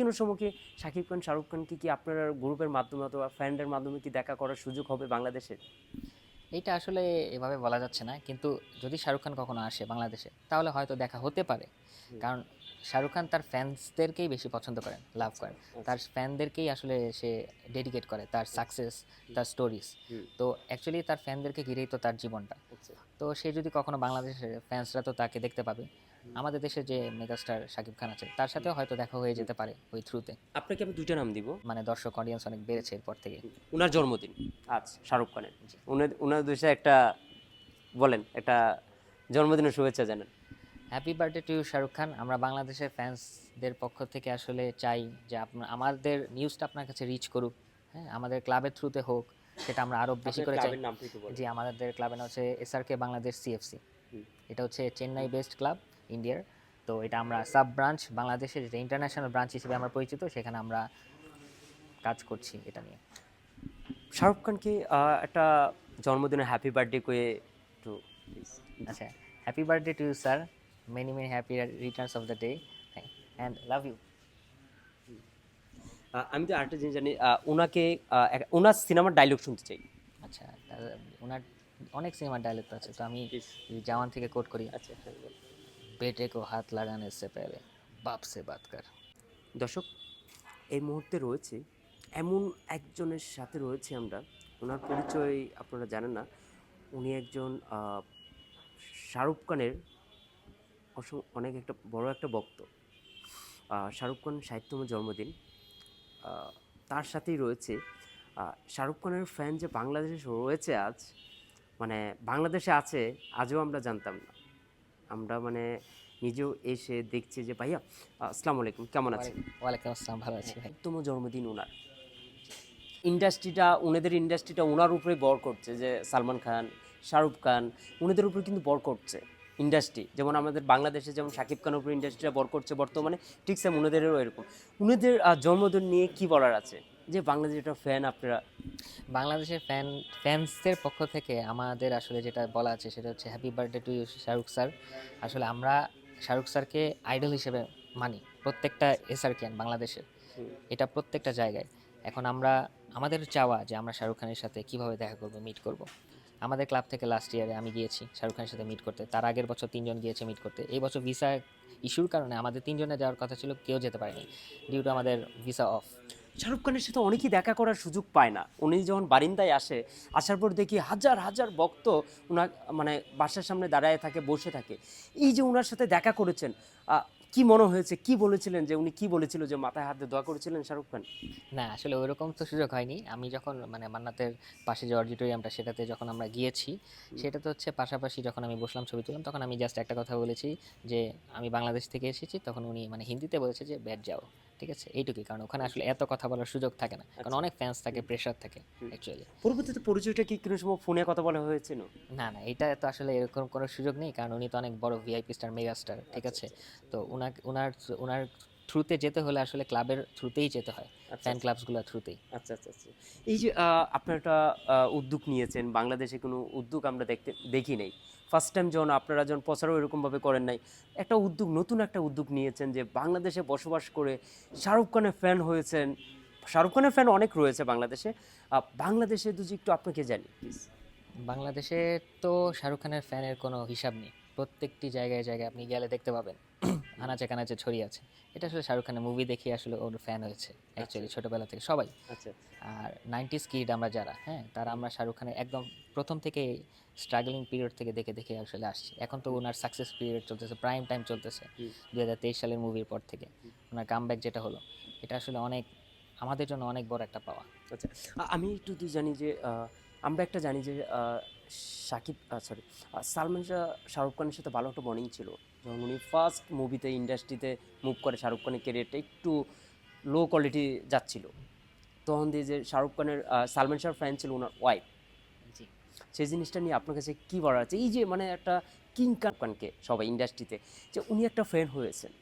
কোনো সময় কি শাকিব খান শাহরুখ খানকে কি আপনার গ্রুপের মাধ্যমে অথবা ফ্যান্ডের মাধ্যমে কি দেখা করার সুযোগ হবে বাংলাদেশে? এইটা আসলে এভাবে বলা যাচ্ছে না কিন্তু যদি শাহরুখ খান কখনো আসে বাংলাদেশে তাহলে হয়তো দেখা হতে পারে। কারণ শাহরুখ খান তার ফ্যান্সদেরকেই বেশি পছন্দ করেন লাভ করেন তার ফ্যানদেরকেই আসলে সে ডেডিকেট করে তার সাকসেস তার স্টোরিজ তো অ্যাকচুয়ালি তার ফ্যানদেরকে ঘিরেই তো তার জীবনটা। আচ্ছা। তো সে যদি কখনো বাংলাদেশের ফ্যান্সরা তো তাকে দেখতে পাবে। আমাদের দেশে যে মেগাস্টার শাকিব খান আছে তার সাথে হয়তো দেখা হয়ে যেতে পারে ওই থ্রুতে। আপনাকে আমি দুইটা নাম দিব। মানে দর্শক অডিয়েন্স অনেক বেড়েছে এরপর থেকে। ওনার জন্মদিন। আজ শাহরুখ খানের। ওনার দেশে একটা বলেন একটা জন্মদিনের শুভেচ্ছা জানান। Happy birthday to Shahrukh Khan. আমরা বাংলাদেশের ফ্যান্সদের পক্ষ থেকে আসলে চাই যে আপনার আমাদের নিউজটা আপনার কাছে রিচ করুক হ্যাঁ? আমাদের ক্লাবের থ্রুতে হোক সেটা আমরা আরও বেশি করে চাই। জি আমাদের ক্লাবের নাম হচ্ছে এসআরকে বাংলাদেশ সিএফসি এটা হচ্ছে চেন্নাই বেস্ট ক্লাব ইন্ডিয়ার তো এটা আমরা সাব ব্রাঞ্চ বাংলাদেশের যেটা ইন্টারন্যাশনাল ব্রাঞ্চ হিসেবে আমরা পরিচিত সেখানে আমরা কাজ করছি এটা নিয়ে। শাহরুখ খানকে একটা জন্মদিনে হ্যাপি বার্থডে করে একটু আচ্ছা happy birthday to you sir many many happy returns of the day and love you আমি তো আরেকটা জিনিস জানি ওনাকে ওনার সিনেমার ডায়লগ শুনতে চাই। আচ্ছা ওনার অনেক সিনেমার ডায়লগ আছে তো আমি জওয়ান থেকে কোট করি। আচ্ছা পেটে কো হাত লাগানে সে পেলে বাপ সে বাত কর দর্শক, এই মুহূর্তে রয়েছে, এমন একজনের সাথে রয়েছে আমরা। ওনার পরিচয় আপনারা জানেন না। উনি একজন শাহরুখ খানের অনেক একটা বড় একটা বক্ত শাহরুখ খান সাহিত্যম জন্মদিন। তার সাথেই রয়েছে। শাহরুখ খানের ফ্যান যে বাংলাদেশে রয়েছে আজ মানে বাংলাদেশে আছে, আজও আমরা জানতাম না। আমরা মানে নিজেও এসে দেখছি যে ভাইয়া আসসালামু আলাইকুম কেমন আছেন? ওয়ালাইকুম আসসালাম ভালো আছি ভাই। জন্মদিন ওনার। ইন্ডাস্ট্রিটা ওনাদের ইন্ডাস্ট্রিটা ওনার উপরে বর করছে যে সালমান খান শাহরুখ খান ওনাদের উপরে কিন্তু বর করছে ইন্ডাস্ট্রি। যেমন আমাদের বাংলাদেশে যেমন শাকিব খানের উপরে ইন্ডাস্ট্রিটা বর করছে বর্তমানে ঠিক সেম ওনাদেরও এরকম। ওনাদের জন্মদিন নিয়ে কি বলার আছে? যে বাংলাদেশের একটা ফ্যান আপনারা? বাংলাদেশের ফ্যান ফ্যান্সদের পক্ষ থেকে আমাদের আসলে যেটা বলা আছে সেটা হচ্ছে happy birthday to Shahrukh sir আসলে আমরা শাহরুখ স্যারকে আইডল হিসেবে মানি প্রত্যেকটা এসআরকিয়ান বাংলাদেশের। এটা প্রত্যেকটা জায়গায়। এখন আমরা আমাদের চাওয়া যে আমরা শাহরুখ খানের সাথে কীভাবে দেখা করব মিট করব। আমাদের ক্লাব থেকে লাস্ট ইয়ারে আমি গিয়েছি শাহরুখ খানের সাথে মিট করতে। তার আগের বছর তিনজন গিয়েছে মিট করতে। এই বছর ভিসা ইস্যুর কারণে আমাদের তিনজনে যাওয়ার কথা ছিল কেউ যেতে পারেনি। ডিউ টু আমাদের ভিসা অফ শাহরুখ খানের সাথে অনেকেই দেখা করার সুযোগ পায় না। উনি যখন বারিন্দায় আসে আসার পর দেখি হাজার হাজার ভক্ত ওনার মানে বাসার সামনে দাঁড়ায় থাকে বসে থাকে। এই যে ওনার সাথে দেখা করেছেন কি মনে হয়েছে? কি বলেছিলেন যে উনি কি বলেছিল যে মাথায় হাতে দোয়া করেছিলেন শাহরুখ খান? না আসলে ওইরকম তো সুযোগ হয়নি। আমি যখন মানে মান্নাতের পাশে যে অডিটোরিয়ামটা সেটাতে যখন আমরা গিয়েছি সেটা তো হচ্ছে পাশাপাশি যখন আমি বসলাম ছবি তুললাম তখন আমি জাস্ট একটা কথা বলেছি যে আমি বাংলাদেশ থেকে এসেছি তখন উনি মানে হিন্দিতে বলেছে যে ব্যাট যাও। ঠিক আছে? এইটুকুই কারণ ওখানে আসলে এত কথা বলার সুযোগ থাকে না। কারণ অনেক ফ্যান্স থাকে প্রেশার থাকে অ্যাকচুয়ালি পরবর্তীতে পরিচয়টা কি কোনো সময় ফোনে কথা বলা হয়েছিল না? না এটা তো আসলে এরকম কোনো সুযোগ নেই কারণ উনি তো অনেক বড় ভিআইপি স্টার মেগা স্টার ঠিক আছে? তো ওনার ওনার উনার থ্রুতে যেতে হলে আসলে ক্লাবের থ্রুতেই যেতে হয় ফ্যান ক্লাবসগুলোর থ্রুতেই আচ্ছা আচ্ছা আচ্ছা। এই যে আপনারা একটা উদ্যোগ নিয়েছেন বাংলাদেশে কোনো উদ্যোগ আমরা দেখতে দেখি নাই। ফার্স্ট টাইম যখন আপনারা যখন প্রচারও এরকমভাবে করেন নাই একটা উদ্যোগ নতুন একটা উদ্যোগ নিয়েছেন যে বাংলাদেশে বসবাস করে শাহরুখ খানের ফ্যান হয়েছেন। শাহরুখ খানের ফ্যান অনেক রয়েছে বাংলাদেশে। বাংলাদেশে দুজি একটু আপনাকে জানি প্লিজ বাংলাদেশে তো শাহরুখ খানের ফ্যানের কোনো হিসাব নেই। প্রত্যেকটি জায়গায় জায়গায় আপনি গেলে দেখতে পাবেন। আনাচে কানাচে ছড়িয়ে আছে। এটা আসলে শাহরুখ খানের মুভি দেখে আসলে ওর ফ্যান হয়েছে অ্যাকচুয়ালি ছোটোবেলা থেকে সবাই। আচ্ছা আর নাইনটিস কিড আমরা যারা হ্যাঁ তারা আমরা শাহরুখ খানের একদম প্রথম থেকে স্ট্রাগলিং পিরিয়ড থেকে দেখে দেখে আসলে আসছি। এখন তো ওনার সাকসেস পিরিয়ড চলতেছে প্রাইম টাইম চলতেছে দু হাজার তেইশ সালের মুভির পর থেকে। ওনার কামব্যাক যেটা হলো এটা আসলে অনেক আমাদের জন্য অনেক বড় একটা পাওয়া। আচ্ছা আমি একটু যদি জানি যে আমরা একটা জানি যে শাকিব সরি সালমান শাহ শাহরুখ খানের সাথে ভালো একটা বনিং ছিল। যখন উনি ফার্স্ট মুভিতে ইন্ডাস্ট্রিতে মুভ করে শাহরুখ খানের ক্যারিয়ারটা একটু লো কোয়ালিটি যাচ্ছিল। তখন দিয়ে যে শাহরুখ খানের সালমান শাহর ফ্যান ছিল ওনার ওয়াইফ সেই জিনিসটা নিয়ে আপনার কাছে কী বলার আছে? এই যে মানে একটা কিং খানকে সবাই ইন্ডাস্ট্রিতে যে উনি একটা ফ্যান হয়েছেন।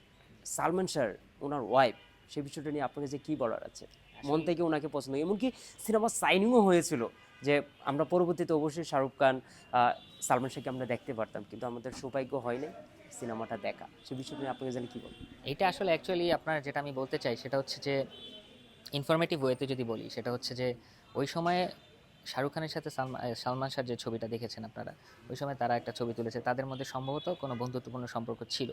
সালমান শাহ ওনার ওয়াইফ সেই বিষয়টা নিয়ে আপনার কাছে কী বলার আছে? মন থেকে ওনাকে পছন্দ এমনকি সিনেমা সাইনিংও হয়েছিল যে আমরা পরবর্তীতে অবশ্যই শাহরুখ খান সালমান শাহকে আমরা দেখতে পারতাম। কিন্তু আমাদের সৌভাগ্য হয় নাই। সিনেমাটা দেখা। সে বিষয়টা আপনাকে জানি কী বলেন এটা আসলে অ্যাকচুয়ালি আপনার যেটা আমি বলতে চাই সেটা হচ্ছে যে ইনফরমেটিভ ওয়েতে যদি বলি সেটা হচ্ছে যে ওই সময়ে শাহরুখ খানের সাথে সালমান সালমান শাহর যে ছবিটা দেখেছেন আপনারা ওই সময় তারা একটা ছবি তুলেছে। তাদের মধ্যে সম্ভবত কোনো বন্ধুত্বপূর্ণ সম্পর্ক ছিল।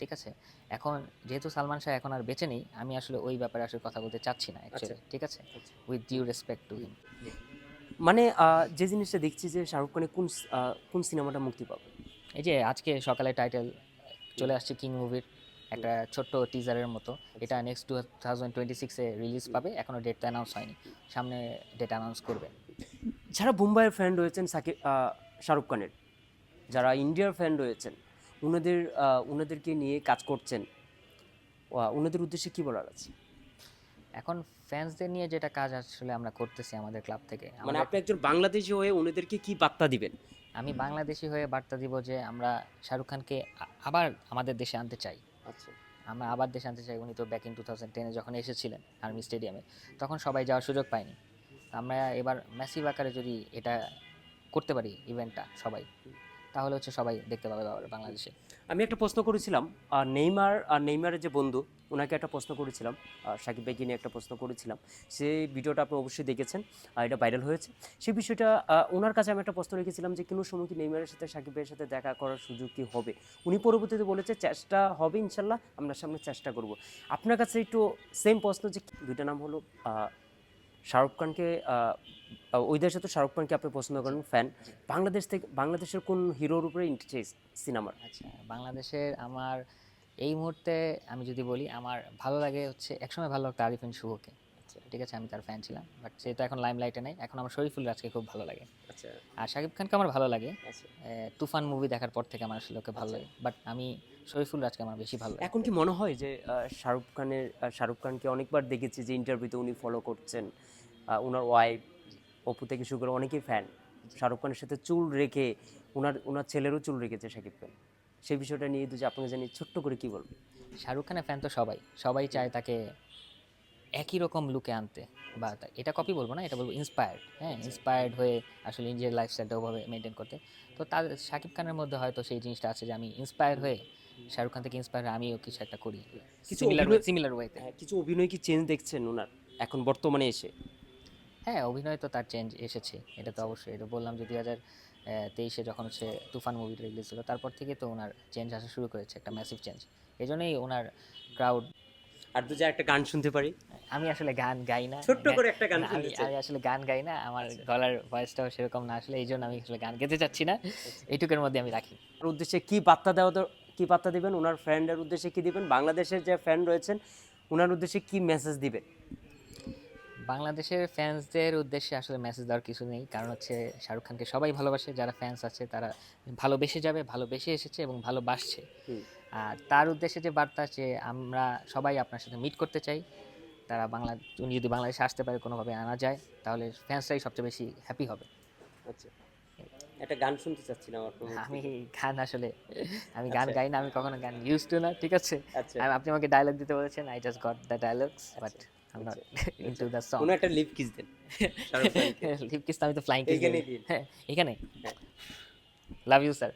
ঠিক আছে? এখন যেহেতু সালমান শাহ এখন আর বেঁচে নেই আমি আসলে ওই ব্যাপারে আসলে কথা বলতে চাচ্ছি না অ্যাকচুয়ালি ঠিক আছে? আচ্ছা। With due respect to him. মানে যে জিনিসটা দেখছি যে শাহরুখ খানের কোন কোন সিনেমাটা মুক্তি পাবে এই যে আজকে সকালে টাইটেল চলে আসছে কিং মুভির একটা ছোট্ট টিজারের মতো। এটা নেক্সট টু থাউজেন্ড টোয়েন্টি সিক্সে রিলিজ পাবে এখনও ডেটটা অ্যানাউন্স হয়নি। সামনে ডেট অ্যানাউন্স করবে। যারা মুম্বাইয়ের ফ্যান রয়েছেন সাকিব আহ, শাহরুখ খানের যারা ইন্ডিয়ার ফ্যান রয়েছেন ওনাদের ওনাদেরকে নিয়ে কাজ করছেন ওনাদের উদ্দেশ্যে কী বলার আছে? এখন ফ্যান্সদের নিয়ে যেটা কাজ আসলে আমরা করতেছি আমাদের ক্লাব থেকে। মানে আপনি একজন বাংলাদেশি হয়ে ওনাদেরকে কি বার্তা দিবেন? আমি বাংলাদেশি হয়ে বার্তা দিব যে আমরা শাহরুখ খানকে আবার আমাদের দেশে আনতে চাই। আচ্ছা। আমরা আবার দেশে আনতে চাই উনি তো ব্যাক ইন টু থাউজেন্ড টেনে যখন এসেছিলেন আর্মি স্টেডিয়ামে তখন সবাই যাওয়ার সুযোগ পায়নি। আমরা এবার ম্যাসিভ আকারে যদি এটা করতে পারি ইভেন্টটা সবাই তাহলে হচ্ছে সবাই দেখতে পাবে বাংলাদেশে। আমি একটা প্রশ্ন করেছিলাম নেইমার আর নেইমারের যে বন্ধু ওনাকে একটা প্রশ্ন করেছিলাম সাকিব ভাইকে নিয়ে একটা প্রশ্ন করেছিলাম। সেই ভিডিওটা আপনি অবশ্যই দেখেছেন এটা ভাইরাল হয়েছে। সেই বিষয়টা ওনার কাছে আমি একটা প্রশ্ন রেখেছিলাম যে কোনো সময় কি নেইমারের সাথে, সাকিব ভাইয়ের সাথে দেখা করার সুযোগ কি হবে? উনি পরবর্তীতে বলেছে, চেষ্টা হবে ইনশাল্লাহ, আমরা সামনে চেষ্টা করব। আপনার কাছে একটু সেম প্রশ্ন যে, দুইটা নাম হলো শাহরুখ খানকে ওই দেশে তো শাহরুখ খানকে আপনি পছন্দ করেন ফ্যান। বাংলাদেশ থেকে বাংলাদেশের কোন হিরোর উপরে ইন্টারেস্ট সিনেমার আচ্ছা বাংলাদেশের আমার এই মুহূর্তে আমি যদি বলি আমার ভালো লাগে হচ্ছে একসময় ভালো লাগতো আরিফিন শুভকে। ঠিক আছে? আমি তার ফ্যান ছিলাম বাট সে তো এখন লাইম লাইটে নেই। এখন আমার শরীফুল রাজকে খুব ভালো লাগে। আচ্ছা। আর শাকিব খানকে আমার ভালো লাগে। আচ্ছা। তুফান মুভি দেখার পর থেকে আমার আসলে ওকে ভালো লাগে বাট আমি শরীফুল রাজকে আমার বেশি ভালো লাগে। এখন কি মনে হয় যে শাহরুখ খানের শাহরুখ খানকে অনেকবার দেখেছি যে ইন্টারভিউতে উনি ফলো করছেন ওনার ওয়াইফ অপু থেকে শুরু করে অনেকেই ফ্যান শাহরুখ খানের সাথে চুল রেখে ওনার ওনার ছেলেরও চুল রেখেছে শাকিব খান। সেই বিষয়টা নিয়ে যদি আপনাকে জানি ছোট্ট করে কি বলবেন? শাহরুখ খানের ফ্যান তো সবাই। সবাই চায় তাকে একই রকম লুকে আনতে। বা এটা কপি বলব না এটা বলব ইন্সপায়ার্ড হ্যাঁ? ইন্সপায়ার্ড হয়ে আসলে নিজের লাইফস্টাইলটা ওভাবে মেনটেন করতে। তো তার শাকিব খানের মধ্যে হয়তো সেই জিনিসটা আছে যে আমি ইন্সপায়ার হয়ে শাহরুখ খান থেকে ইন্সপায়ার হয়ে আমিও কিছু একটা করি। কিছু সিমিলার ওয়েতে হ্যাঁ কিছু অভিনয় কি চেঞ্জ দেখছেন ওনার? এখন বর্তমানে এসে? হ্যাঁ অভিনয় তো তার চেঞ্জ এসেছে এটা তো অবশ্যই। এটা বললাম যে দুই হাজার তেইশে যখন হচ্ছে তুফান মুভিটা রিলিজ হলো তারপর থেকে তো ওনার চেঞ্জ আসা শুরু করেছে একটা ম্যাসিভ চেঞ্জ এই জন্যই ওনার ক্রাউড আর দু একটা গান শুনতে পারি। আমি আসলে গান গাই না। ছোট্ট করে একটা গান আমি আমি আসলে গান গাই না আমার গলার ভয়েসটাও সেরকম না আসলে এই জন্য আমি আসলে গান গেতে চাচ্ছি না। এইটুকুর মধ্যে আমি রাখি। ওনার উদ্দেশ্যে কি বার্তা দেওয়া কি বার্তা দিবেন? ওনার ফ্রেন্ডের উদ্দেশ্যে কি দিবেন? বাংলাদেশের যে ফ্যান রয়েছেন ওনার উদ্দেশ্যে কি মেসেজ দিবেন? বাংলাদেশের ফ্যান্সদের উদ্দেশ্যে আসলে মেসেজ দেওয়ার কিছু নেই কারণ হচ্ছে শাহরুখ খানকে সবাই ভালোবাসে। যারা ফ্যান্স আছে তারা ভালোবেসে যাবে ভালোবেসে এসেছে এবং ভালোবাসছে। আর তার উদ্দেশ্যে যে বার্তা যে আমরা সবাই আপনার সাথে মিট করতে চাই তারা বাংলা উনি যদি বাংলাদেশে আসতে পারে কোনোভাবে আনা যায় তাহলে ফ্যান্সরাই সবচেয়ে বেশি হ্যাপি হবে। আচ্ছা। একটা গান শুনতে চাচ্ছিলাম আমি গান আসলে আমি গান আচ্ছা। গাই না আমি কখনো গান ইউজ টু না ঠিক আছে? আচ্ছা। আপনি আমাকে ডায়লগ দিতে বলেছেন I just got the dialogues but I am not into the song কোনো একটা লিপ কিস দেন। লিপ কিস আমি তো ফ্লাইং। হ্যাঁ এখানে। Love you sir